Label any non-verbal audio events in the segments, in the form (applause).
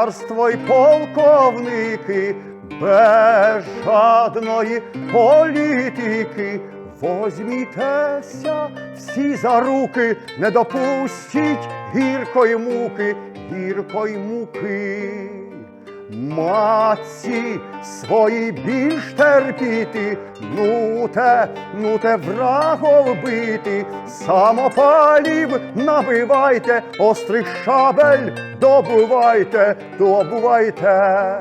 царство й полковники, без жадної політики. Возьмітеся всі за руки, не допустіть гіркої муки, гіркої муки. Матці свої більш терпіти, ну те, ну те врагов бити, самопалів набивайте, острих шабель добувайте, добувайте.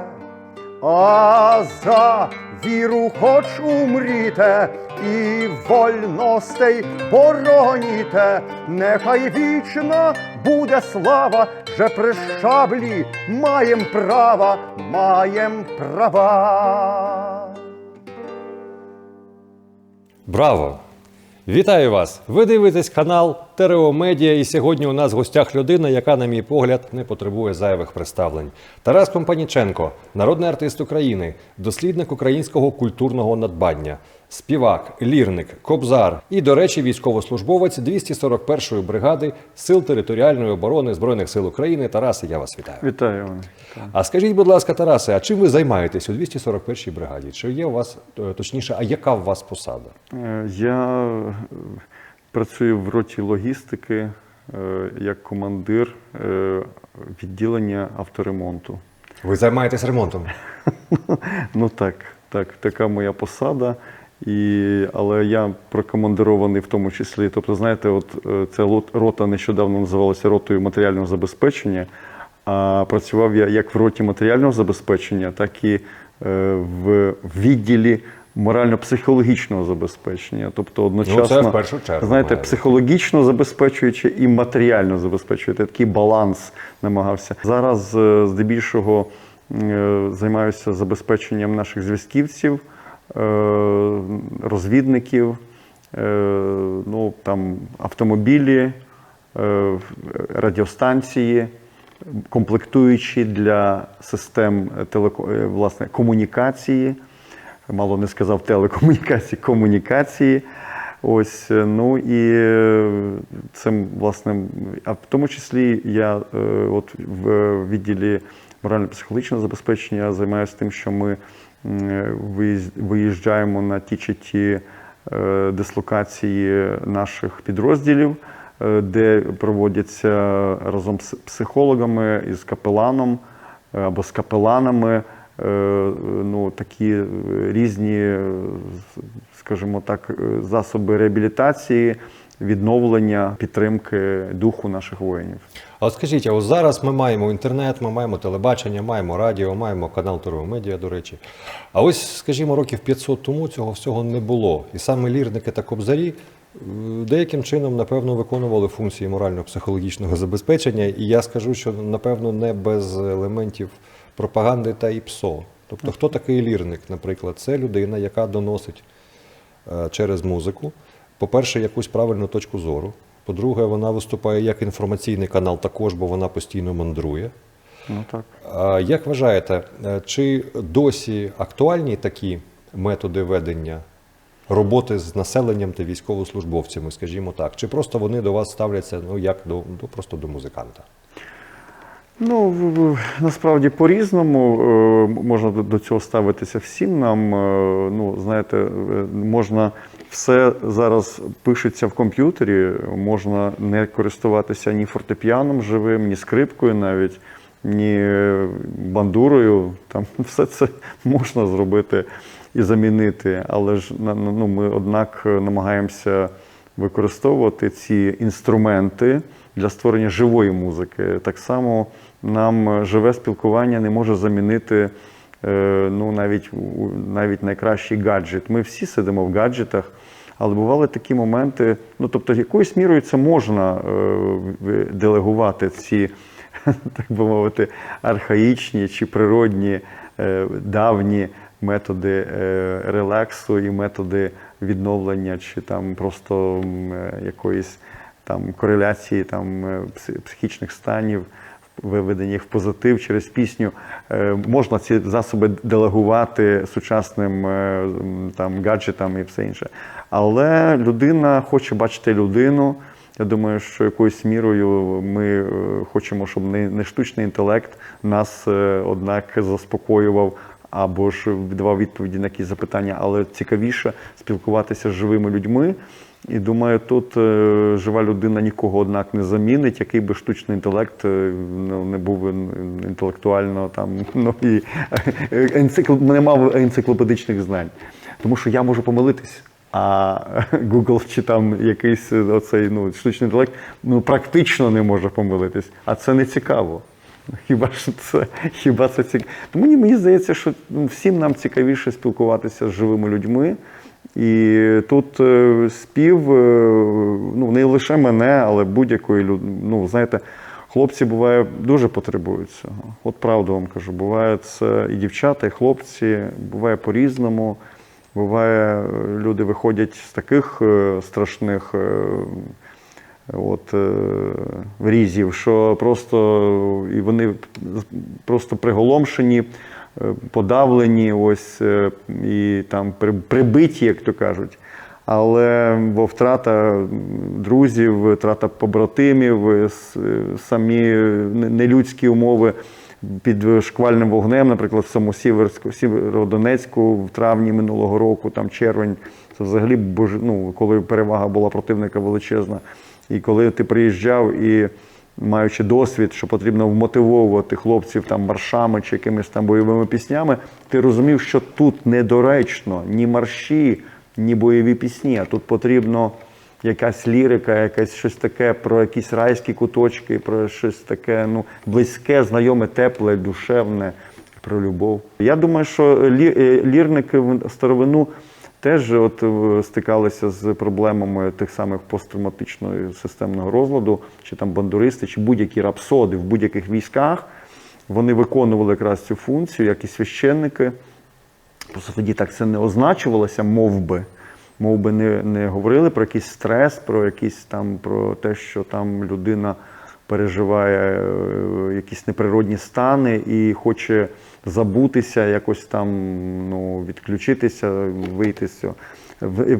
А за віру хоч умріте, і вольностей бороніте, нехай вічна буде слава, же при шаблі маєм права, маєм права. Браво! Вітаю вас! Ви дивитесь канал Терео Медіа, і сьогодні у нас в гостях людина, яка, на мій погляд, не потребує зайвих представлень. Тарас Компаніченко, народний артист України, дослідник українського культурного надбання, співак, лірник, кобзар і, до речі, військовослужбовець 241-ї бригади Сил територіальної оборони Збройних сил України. Тарасе, я вас вітаю. Вітаю. А скажіть, будь ласка, Тарасе, а чим ви займаєтесь у 241-й бригаді? Чи є у вас е, точніше, а яка у вас посада? Е, Я е, працюю в роті логістики як командир відділення авторемонту. Ви займаєтесь ремонтом? (laughs) Ну так, так, така моя посада. І, але я прокомандирований в тому числі. Тобто, знаєте, от е, ця рота нещодавно називалася ротою матеріального забезпечення. А працював я як в роті матеріального забезпечення, так і е, в відділі морально-психологічного забезпечення. Тобто одночасно, Ну, це в першу чергу знаєте, психологічно забезпечуючи і матеріально забезпечуючи. Такий баланс намагався. Зараз е, здебільшого займаюся забезпеченням наших зв'язківців, розвідників, е, ну, там, автомобілі, е, радіостанції, комплектуючі для систем телеко- е, власне, комунікації. Мало не сказав телекомунікації, комунікації. Ось, е, ну і е, це, власне, а в тому числі я е, от в відділі морально-психологічного забезпечення займаюся тим, що ми виїжджаємо на ті чи ті е, дислокації наших підрозділів, е, де проводяться разом з психологами і з капеланом е, або з капеланами ну, такі різні, скажімо так, засоби реабілітації, відновлення, підтримки духу наших воїнів. А от скажіть, а ось зараз ми маємо інтернет, ми маємо телебачення, маємо радіо, маємо канал Терео Медіа, до речі. А ось, скажімо, років 500 тому цього всього не було. І саме лірники та кобзарі е, деяким чином, напевно, виконували функції морально-психологічного забезпечення. І я скажу, що напевно не без елементів пропаганди та і ПСО. Тобто, хто такий лірник, наприклад, це людина, яка доносить е, через музику, по-перше, якусь правильну точку зору. По-друге, вона виступає як інформаційний канал також, бо вона постійно мандрує. Ну так. А Як вважаєте, е, чи досі актуальні такі методи ведення роботи з населенням та військовослужбовцями, скажімо так? Чи просто вони до вас ставляться ну, як до, до, просто до музиканта? Ну, насправді по-різному е, можна до- цього ставитися всім нам. Е, Ну, знаєте, е, можна все зараз пишеться в комп'ютері, можна не користуватися ні фортепіаном живим, ні скрипкою навіть, ні бандурою. Там (laughs) все це можна зробити і замінити. Але ж ну, ми, однак, намагаємося використовувати ці інструменти для створення живої музики. Так само нам е, живе спілкування не може замінити е, ну, навіть, навіть найкращий гаджет. Ми всі сидимо в гаджетах, але бували такі моменти. Ну, тобто, якоюсь мірою це можна е, делегувати ці, (laughs) так би мовити, архаїчні чи природні е, давні методи е, релаксу і методи відновлення, чи там просто якоїсь там кореляції там психічних станів, виведення їх в позитив через пісню. Е, Можна ці засоби делегувати сучасним е, там гаджетам і все інше. Але людина хоче бачити людину. Я думаю, що якоюсь мірою ми е, хочемо, щоб не, штучний інтелект нас, однак, заспокоював або ж давав відповіді на якісь запитання, але цікавіше спілкуватися з живими людьми. І думаю, тут е, жива людина нікого однак не замінить, який би штучний інтелект е, ну, не був інтелектуально там, (laughs) ну і е, енцикл... не мав енциклопедичних знань. Тому що я можу помилитись. А (laughs) Google чи там якийсь оцей ну, штучний інтелект ну, практично не може помилитись, а це не цікаво. Хіба ж це хіба це цікаво? Тому мені, мені здається, що ну, всім нам цікавіше спілкуватися з живими людьми. І тут е, спів, е, ну не лише мене, але будь-якої людини. Ну, знаєте, хлопці буває дуже потребують цього. От правду вам кажу, буває це і дівчата, і хлопці, буває по-різному. Буває, е, люди виходять з таких страшних от, різів, що просто і вони просто приголомшені, подавлені, ось е, і там прибиті, як то кажуть. Але бо втрата друзів, втрата побратимів, е, е, самі нелюдські умови під шквальним вогнем, наприклад, в самому Сіверську, Сєвєродонецьку в травні минулого року, там червень, це взагалі ну, коли перевага була противника величезна. І коли ти приїжджав і маючи досвід, що потрібно вмотивовувати хлопців там маршами чи якимись там бойовими піснями, ти розумів, що тут недоречно ні марші, ні бойові пісні, а тут потрібно якась лірика, якесь щось таке про якісь райські куточки, про щось таке ну, близьке, знайоме, тепле, душевне, про любов. Я думаю, що е, лірники в старовину теж от е, стикалися з проблемами тих самих посттравматичного системного розладу, чи там бандуристи, чи будь-які рапсоди в будь-яких військах. Вони виконували якраз цю функцію, як і священники. Просто тоді так це не означувалося, мов би. Мов би не, не говорили про якийсь стрес, про якісь там про те, що там людина переживає е, якісь неприродні стани і хоче забутися, якось там ну, відключитися, вийти з цього,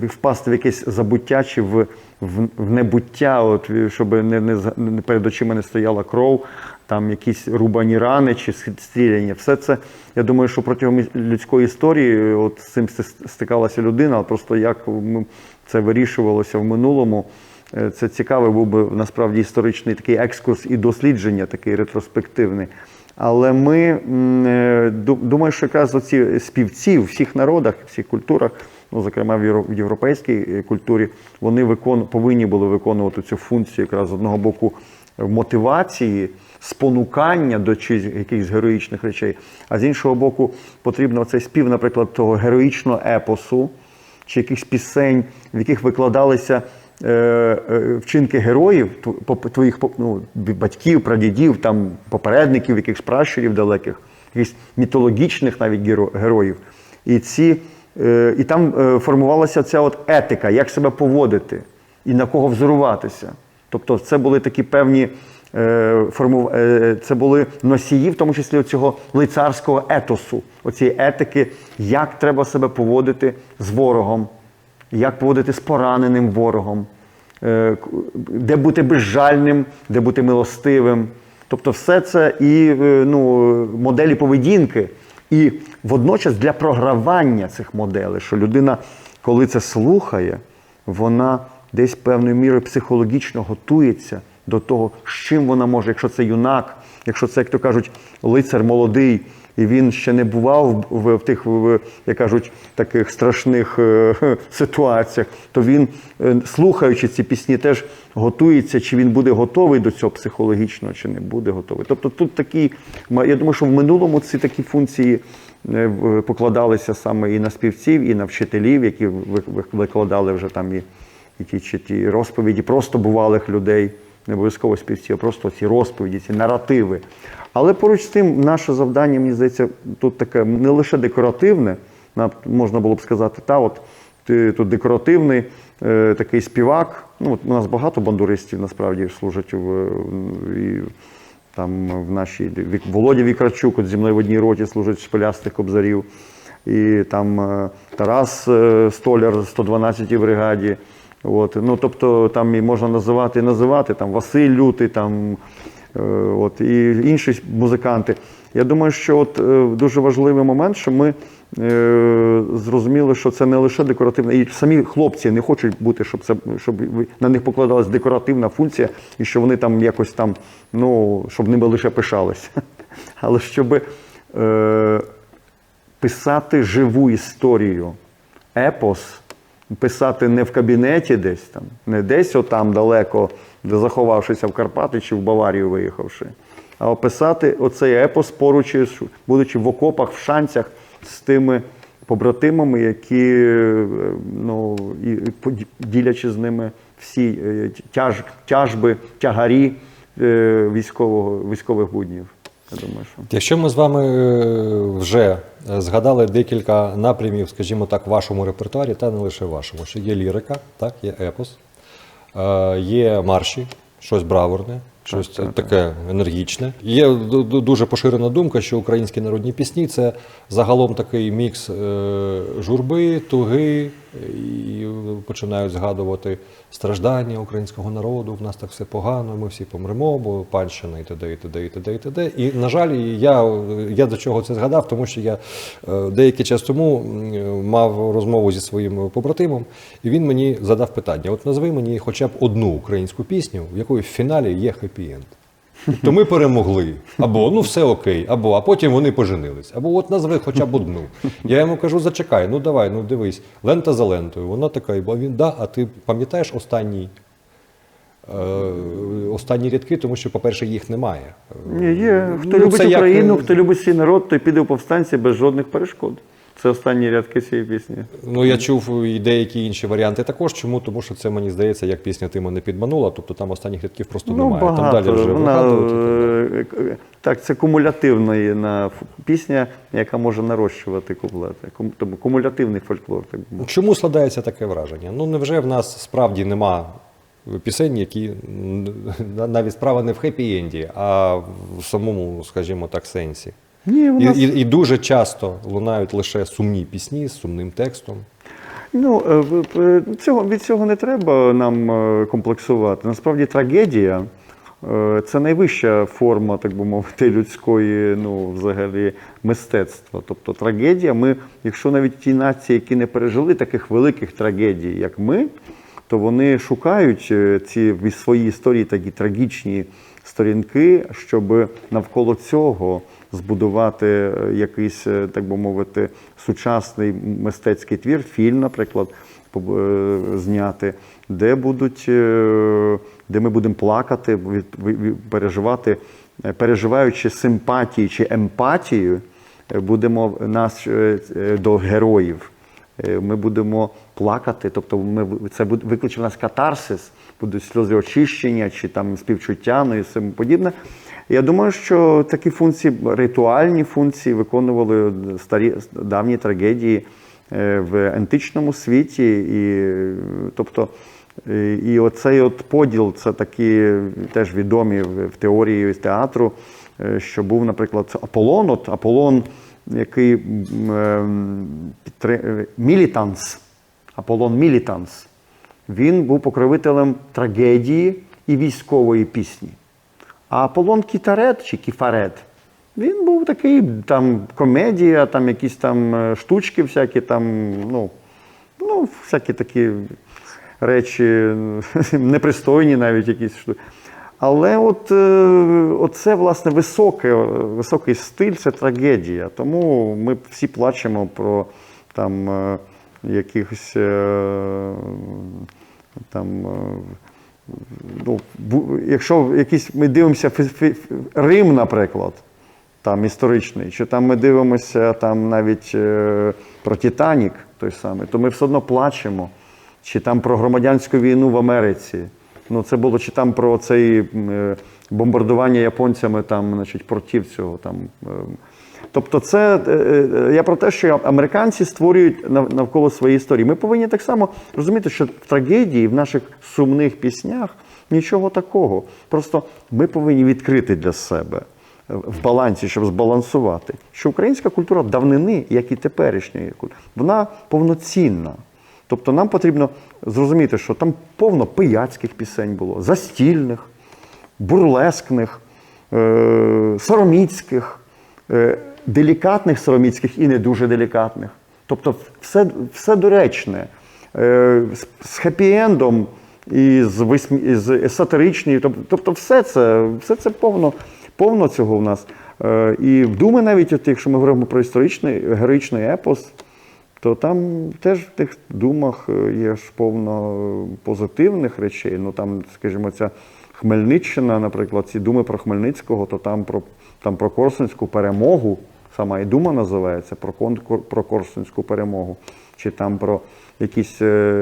впасти в якесь забуття чи в, в, в небуття, от, щоб не, не, не перед очима не стояла кров, там якісь рубані рани чи стріляння. Все це, я думаю, що протягом людської історії от з цим стикалася людина, просто як це вирішувалося в минулому. Е, Це цікавий був би насправді історичний такий екскурс і дослідження, такий ретроспективний. Але ми е, думаю, що якраз оці співці в всіх народах, в всіх культурах, ну зокрема в європейській е, культурі, вони викон, повинні були виконувати цю функцію якраз з одного боку мотивації, спонукання до якихось героїчних речей, а з іншого боку, потрібно цей спів, наприклад, того героїчного епосу чи якихось пісень, в яких викладалися вчинки героїв, тв- поп- твоїх ну, батьків, прадідів, там, попередників, якихось пращурів далеких, якихось мітологічних навіть геро- героїв. І, ці, е, і там е, формувалася ця от етика, як себе поводити і на кого взоруватися. Тобто це були такі певні е, форму, е, це були носії, в тому числі цього лицарського етосу, оцієї етики, як треба себе поводити з ворогом, як поводити з пораненим ворогом, е, де бути безжальним, де бути милостивим. Тобто, все це і е, ну, моделі поведінки, і водночас для програвання цих моделей, що людина, коли це слухає, вона десь певною мірою психологічно готується до того, з чим вона може, якщо це юнак, якщо це, як то кажуть, лицар молодий, і він ще не бував в, в тих, як кажуть, таких страшних е, (laughs) ситуаціях, то він, е, слухаючи ці пісні, теж готується, чи він буде готовий до цього психологічно, чи не буде готовий. Тобто тут такі, я думаю, що в минулому ці такі функції е, покладалися саме і на співців, і на вчителів, які ви- ви- викладали вже там і, і ті, чи ті розповіді просто бувалих людей, не обов'язково співців, а просто ці розповіді, ці наративи. Але поруч з тим, наше завдання, мені здається, тут таке не лише декоративне, можна було б сказати, та от ти тут декоративний е, такий співак. Ну, от у нас багато бандуристів насправді служать в, в- і, там в нашій Володя Вікрачук, от зі мною в одній роті служить шпилястих кобзарів. І там е, Тарас е, Столяр 112-й бригаді, От, ну, тобто там і можна називати і називати там Василь Лютий, там, е, от, і інші музиканти. Я думаю, що от, е, дуже важливий момент, що ми е, зрозуміли, що це не лише декоративне, і самі хлопці не хочуть бути, щоб це щоб на них покладалась декоративна функція, і що вони там якось там, ну, щоб ними лише пишалися. (laughs) Але щоб е, писати живу історію, епос, писати не в кабінеті десь там, не десь отам далеко, де заховавшися в Карпати чи в Баварію виїхавши, а описати оцей епос поруч, будучи в окопах, в шанцях з тими побратимами, які, е, ну, і, ділячи з ними всі е, тяж, тяжби, тягарі е, військового, військових буднів. Я думаю, що. Якщо ми з вами вже згадали декілька напрямів, скажімо так, в вашому репертуарі, та не лише в вашому, що є лірика, так, є епос, е, є марші, щось браворне, щось таке енергічне. Є ду- ду- дуже поширена думка, що українські народні пісні це загалом такий мікс е, журби, туги, і починають згадувати страждання українського народу. В нас так все погано, ми всі помремо, бо панщина і т.д. і т.д. і т.д. і т.д. І на жаль, я, я до чого це згадав, тому що я е, деякий час тому мав розмову зі своїм побратимом, і він мені задав питання: от назви мені хоча б одну українську пісню, в якої в фіналі є хеппі-енд. То ми перемогли. Або ну все окей, або а потім вони поженились. Або от назви хоча б одну. Я йому кажу: зачекай, ну давай, ну дивись, лента за лентою. Вона така, і він да, а ти пам'ятаєш останній? Е, останні рядки, тому що, по-перше, їх немає. Ні, є. Хто Ну, любить як, Україну, е, хто любить свій народ, той піде у повстанці без жодних перешкод. Це останні рядки цієї пісні. Ну, я чув і деякі інші варіанти також. Чому? Тому що це мені здається, як пісня ти мене підманула, тобто там останніх рядків просто Ну, немає. Там далі вже Вона, вигадують. так далі. е, так, це кумулятивна на пісня, яка може нарощувати куплети. Тому кумулятивний фольклор, так би. Чому складається таке враження? Ну невже в нас справді нема пісень, які навіть справа не в хеппі-енді, а в самому, скажімо так, сенсі? Ні, у І, нас, і, і дуже часто лунають лише сумні пісні з сумним текстом. ну, е, е, цього, від цього не треба нам е, комплексувати. Насправді трагедія це найвища форма, так би мовити, людської, ну, взагалі, мистецтва. Тобто трагедія, ми, якщо навіть ті нації, які не пережили таких великих трагедій, як ми, то вони шукають ці в своїй історії такі трагічні сторінки, щоб навколо цього збудувати е, якийсь, е, так би мовити, сучасний мистецький твір, фільм, наприклад, е, зняти, де будуть, де ми будемо плакати, від- переживати, переживаючи симпатію чи емпатію, будемо нас до героїв. Ми будемо плакати, тобто ми, це буде- викличе в нас катарсис, будуть сльози очищення чи там співчуття, ну і все подібне. Я думаю, що такі функції, ритуальні функції виконували старі давні трагедії е, в античному світі. І, тобто, і оцей от поділ, це такі теж відомі в теорії театру, е, що був, наприклад, Аполлон. От Аполлон, який ем, е, мілітанс, Аполлон Мілітанс, він був покровителем трагедії і військової пісні. А Аполлон Кітарет чи Кіфарет, він був такий там комедія, там якісь там е, штучки, всякі там, ну, ну, всякі такі речі, (laughs) непристойні навіть якісь штуки. Але от, е, оце, власне, високе, високий стиль це трагедія. Тому ми всі плачемо про там е, якихось там. Ну, якщо якісь ми дивимося Рим, наприклад, там історичний, чи там ми дивимося там навіть е, про Титанік, той самий, то ми все одно плачемо. Чи там про громадянську війну в Америці. Ну, це було чи там про цей е, бомбардування японцями там, значить, портів цього там. Е. Тобто, це е, е, я про те, що американці створюють навколо своєї історії. Ми повинні так само розуміти, що в трагедії, в наших сумних піснях нічого такого. Просто ми повинні відкрити для себе е, в балансі, щоб збалансувати, що українська культура давнини, як і теперішня, культура, вона повноцінна. Тобто нам потрібно зрозуміти, що там повно пияцьких пісень було, застільних, бурлескних, е- сороміцьких, е- делікатних сороміцьких і не дуже делікатних. Тобто все, все доречне. Е- з, хеппі-ендом і з, висмі... з сатиричною. Тобто, все це, все це повно, повно цього в нас. Е- і в думи навіть, якщо ми говоримо про історичний героїчний епос, то там теж в тих думах е, є ж повно позитивних речей. Ну там, скажімо, ця Хмельниччина, наприклад, ці думи про Хмельницького, то там про, там про Корсунську перемогу, сама і дума називається, про, про Корсунську перемогу, чи там про якісь е,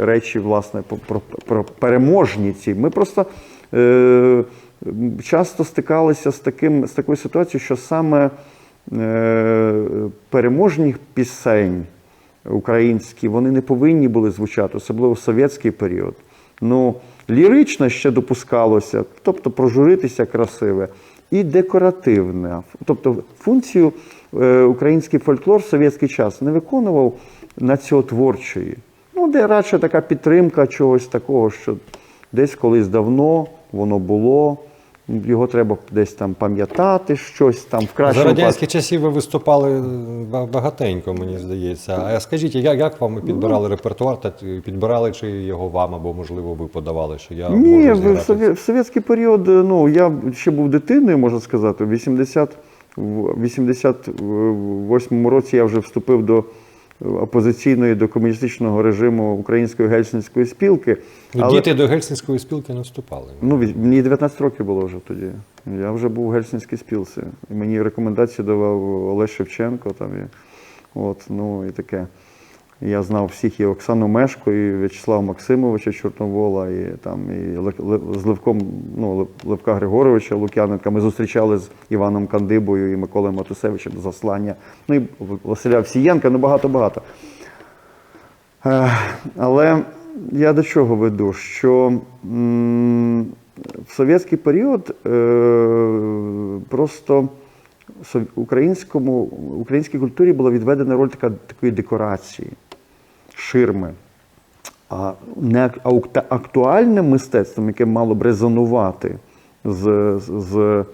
речі, власне, про, про, про переможні ці. Ми просто е, часто стикалися з, таким, з такою ситуацією, що саме е, переможних пісень українські, вони не повинні були звучати, особливо в совєтський період. Ну, лірично ще допускалося, тобто прожуритися красиве, і декоративне. Тобто функцію е, український фольклор в совєтський час не виконував націотворчої. Ну, де радше така підтримка чогось такого, що десь колись давно воно було. Його треба десь там пам'ятати, щось там в За кращому радянських часів ви виступали багатенько, мені здається. А скажіть, як, як вам підбирали репертуар? Та підбирали чи його вам, або можливо ви подавали, що я Ні, можу в, совє- в совєтський період, е, ну я ще був дитиною, можна сказати. В 80, в 88 році я вже вступив до е, опозиційної до комуністичного режиму Української гельсінської спілки. Ну, Але- Діти до гельсінської спілки не вступали. Ну, мені 19 років було вже тоді. Я вже був в Гельсінській спілці. Мені рекомендації давав Олег Шевченко. Там, і, от, ну, і таке. Я знав всіх і Оксану Мешко, і В'ячеслава Максимовича Чорновола, і, там, і з Левком, ну, Левка Григоровича Лук'яненка. Ми зустрічали з Іваном Кандибою і Миколою Матусевичем заслання. Ну і Василя Всієнка, ну багато-багато. Але я до чого веду? Що в совєтський період е, просто українському, українській культурі була відведена роль така, такої декорації, ширми. А не актуальним мистецтвом, яке мало б резонувати з, з, е,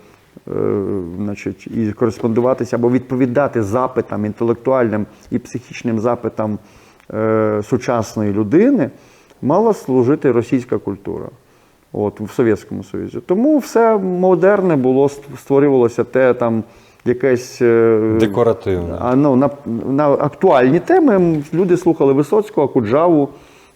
значить, і кореспондуватися або відповідати запитам інтелектуальним і психічним запитам е, сучасної людини, мала служити російська культура. От, в Совєтському Союзі. Тому все модерне було, створювалося те там якесь. е, Декоративне. а, ну, на, на актуальні теми люди слухали Висоцького, Куджаву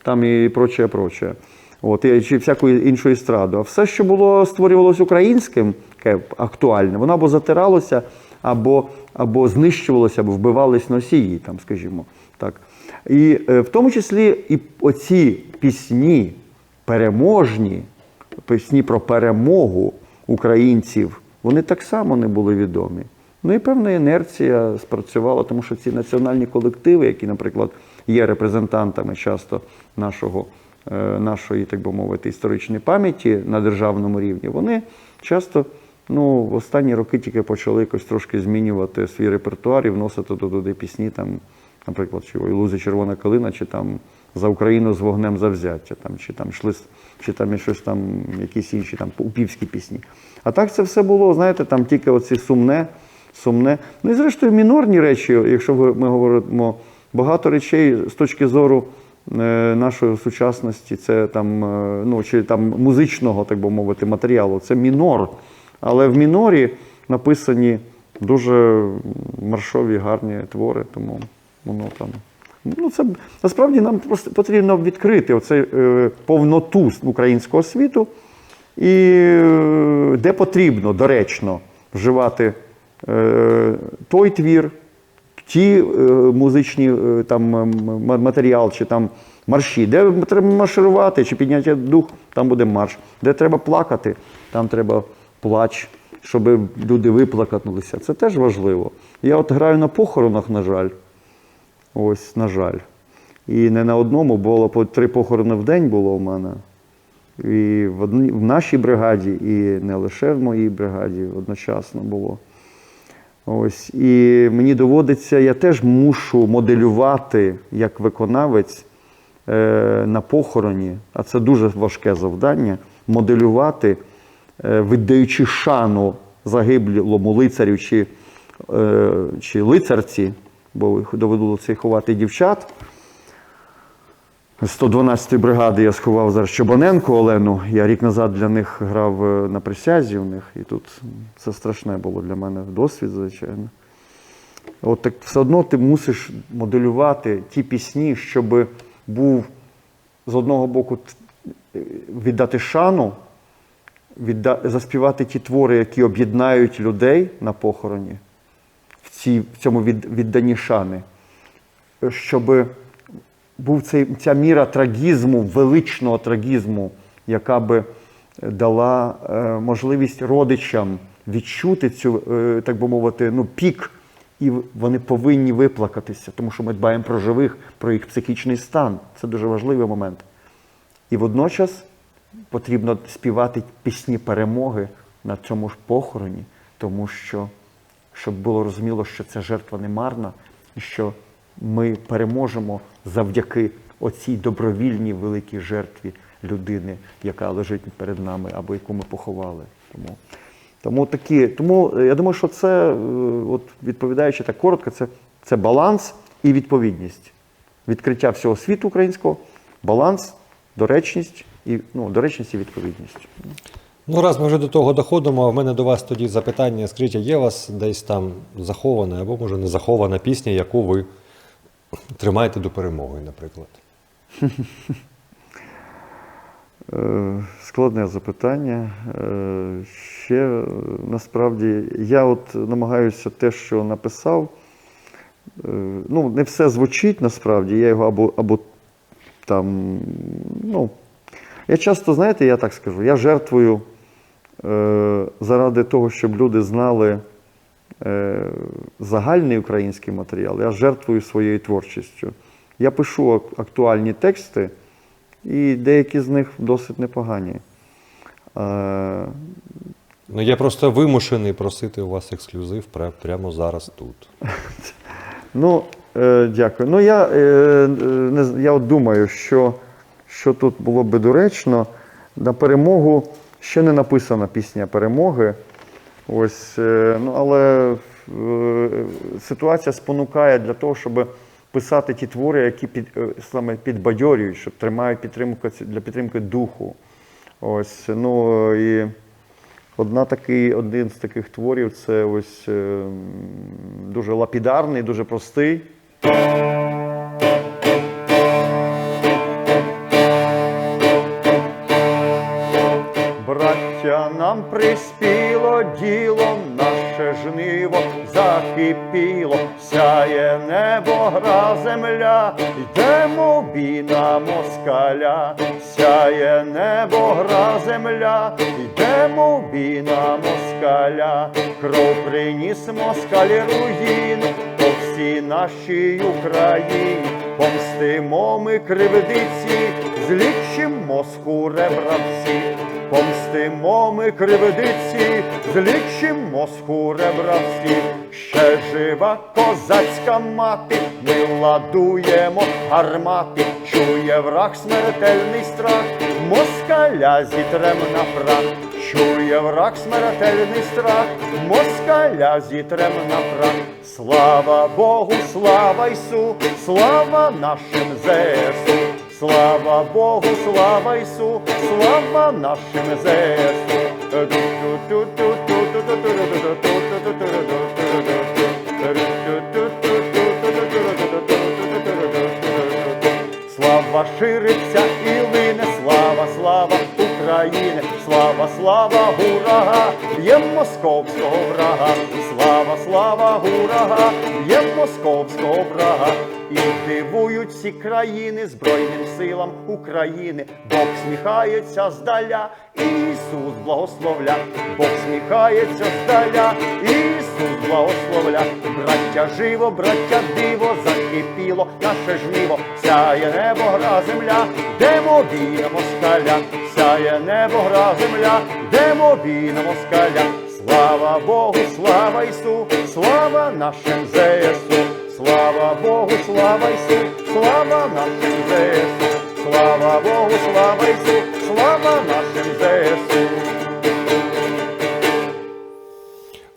там і прочее, прочее. От, і, чи всяку іншу естраду. А все, що було створювалося українським, таке актуальне, воно або затиралося, або, або знищувалося, або вбивались носії, там, скажімо так. І е, в тому числі і оці пісні переможні, пісні про перемогу українців, вони так само не були відомі. Ну і певна інерція спрацювала, тому що ці національні колективи, які, наприклад, є репрезентантами часто нашого, е, нашої, так би мовити, історичної пам'яті на державному рівні, вони часто ну, в останні роки тільки почали якось трошки змінювати свій репертуар і вносити туди пісні, там, наприклад, чи «Ой, Червона калина, чи там за Україну з вогнем завзяття, там, чи там йшли, чи там щось там, якісь інші там упівські пісні. А так це все було, знаєте, там тільки оці сумне, сумне. Ну і зрештою мінорні речі, якщо ми говоримо багато речей з точки зору е, нашої сучасності, це там, е, ну, чи там музичного, так би мовити, матеріалу, це мінор. Але в мінорі написані дуже маршові, гарні твори, тому воно там. Ну, це насправді нам просто потрібно відкрити оце, е, повноту українського світу, і е, де потрібно доречно вживати той твір, ті е, музичні е, там матеріал, чи там марші, де треба марширувати, чи підняття дух, там буде марш. Де треба плакати, там треба плач, щоб люди виплакнулися. Це теж важливо. Я от граю на похоронах, на жаль. Ось, на жаль. І не на одному, було по три похорони в день було в мене. І в, одній, в нашій бригаді, і не лише в моїй бригаді одночасно було. Ось. І мені доводиться, я теж мушу моделювати як виконавець е, на похороні, а це дуже важке завдання, моделювати, е, віддаючи шану загиблому лицарю чи, е, чи лицарці, бо доводилося ховати дівчат. 112-ї бригади я сховав зараз Чобаненко Олену. Я рік назад для них грав е, на присязі у них, і тут це страшне було для мене досвід, звичайно. От так все одно ти мусиш моделювати ті пісні, щоб був з одного боку віддати шану, відда... заспівати ті твори, які об'єднають людей на похороні, в, цій, в цьому від... відданні шани, щоб був цей, ця міра трагізму, величного трагізму, яка би дала е, можливість родичам відчути цю, е, так би мовити, ну, пік, і вони повинні виплакатися, тому що ми дбаємо про живих, про їх психічний стан. Це дуже важливий момент. І водночас потрібно співати пісні перемоги на цьому ж похороні, тому що щоб було розуміло, що ця жертва не марна, і що ми переможемо завдяки оцій добровільній великій жертві людини, яка лежить перед нами або яку ми поховали. Тому, тому, такі, тому е, я думаю, що це, е, от, відповідаючи так коротко, це, це баланс і відповідність. Відкриття всього світу українського, баланс, доречність і, ну, доречність і відповідність. Ну, раз ми вже до того доходимо, в мене до вас тоді запитання. Скажіть, є у вас десь там захована або може не захована пісня, яку ви тримаєте до перемоги, наприклад? Е, Складне запитання. Е, Ще е, насправді я от намагаюся те, що написав. Ну, не все звучить насправді. Я його або, або там. Ну, я часто, знаєте, я так скажу, я жертвую заради того, щоб люди знали загальний український матеріал, я жертвую своєю творчістю. Я пишу актуальні тексти, і деякі з них досить непогані. Е, Ну, я просто вимушений просити у вас ексклюзив прямо зараз тут. (laughs) ну, е, дякую. Ну, я, е, е, не, я от думаю, що, що тут було би доречно. На перемогу ще не написана пісня перемоги. Ось, е, ну, але е, ситуація спонукає для того, щоб писати ті твори, які під, е, саме підбадьорюють, що тримають підтримку для підтримки духу. Ось, ну, і одна такий, один з таких творів це ось дуже лапідарний, дуже простий. Браття, нам приспіло діло, наше жниво закипіло, сяє небо, гра земля, йдемо в на москаля, сяє небо, гра земля, йдемо в на москаля, кров приніс москаль руїн, по всій нашій Україні, помстимо ми кривдиці, злічим мозку ребра всі. Помстимо ми кривдиці, злічим мозку ребра всі. Ще жива козацька мати, ми ладуємо гармати, чує враг смертельний страх, москаля зітрем на прах, чує враг смертельний страх, москаля зітрем на прах. Слава Богу, слава Ісу, слава нашим ЗСУ. Слава Богу, слава Ісу, слава нашим ЗСУ. Слава шириться і лине, слава, слава України, слава, слава гурага, б'єм московського врага, слава, слава гурага, б'єм московського врага. І дивують всі країни Збройним силам України, Бог сміхається здаля, Ісус благословля, Бог сміхається здаля, Ісус благословля, браття живо, браття диво, закипіло наше жниво, сяє небо, гра земля, йдемо бій на москаля, сяє небо, гра земля, йдемо бій на москаля. Слава Богу, слава Ісу, слава нашим ЗСУ. Слава Богу, слава Ісу, слава нашим ЗСУ. Слава Богу, слава Ісу, слава нашим ЗСУ.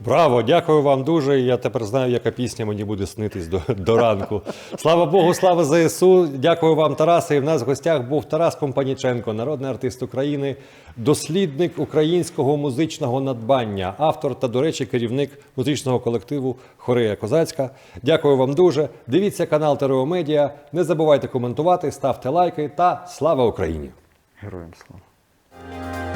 Браво, дякую вам дуже. Я тепер знаю, яка пісня мені буде снитись до, до ранку. Слава Богу, слава ЗСУ. Дякую вам, Тарасе. І в нас в гостях був Тарас Компаніченко, народний артист України, дослідник українського музичного надбання, автор та, до речі, керівник музичного колективу Хорея Козацька. Дякую вам дуже. Дивіться канал Терео Медіа. Не забувайте коментувати, ставте лайки та слава Україні! Героям слава.